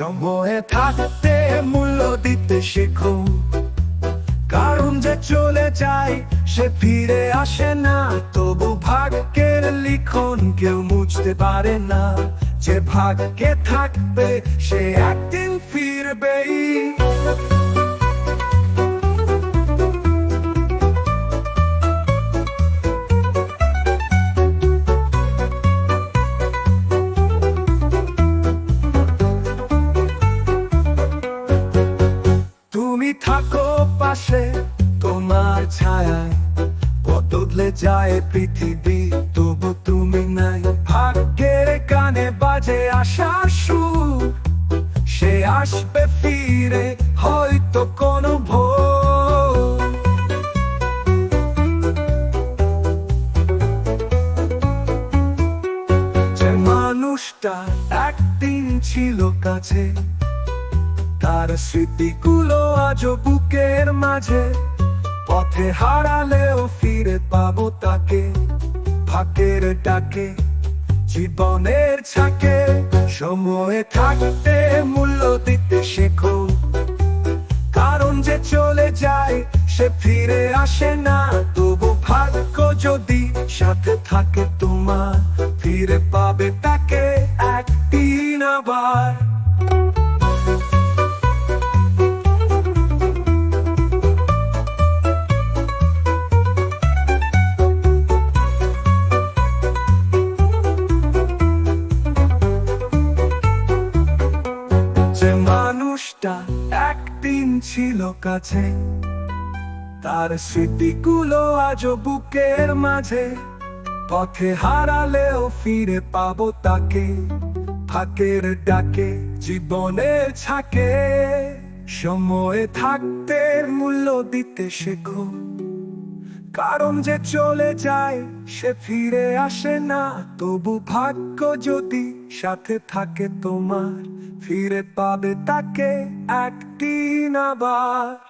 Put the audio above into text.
সময়ে থাকতে মূল্য দিতে শেখো। কারণ যে চলে যায়, সে ফিরে আসে না। তবু ভাগ্যের লিখন কেউ মুছতে পারে না। যে ভাগ্যে থাকবে, সে একদিন ফিরবেই। তুমি থাকো পাশে, তোমার ছায়ায়। বদলে যায় পৃথিবী, তবু তুমি নাই। ভাগ্যের কানে বাজে আশার সুর। সে আসবে ফিরে, হয়তো কোনো ভোর। যে মানুষটা একদিন ছিল কাছে তার স্মৃতিগুলো আজও বুকের মাঝে। পথে হারালেও ফিরে পাবো তাকে, ভাগ্যের ডাকে, জীবনের ছাকে। সময়ে থাকতে মূল্য দিতে শেখো। কারণ যে চলে যায়, সে ফিরে আসে না। তবু ভাগ্য যদি সাথে থাকে তোমার, ফিরে পাবে তাকে একদিন আবার। মানুষটা একদিন ছিল কাছে। তার স্মৃতিগুলো আজ বুকের মাঝে। পথে হারালেও ফিরে পাবো তাকে। ফাঁকের ডাকে, জীবনের ছাকে। সময়ে থাকতে মূল্য দিতে শেখো। কারণ যে চলে যায়, সে ফিরে আসে না। তবু ভাগ্য যদি সাথে থাকে তোমার, ফিরে পাবে তাকে একদিন আবার।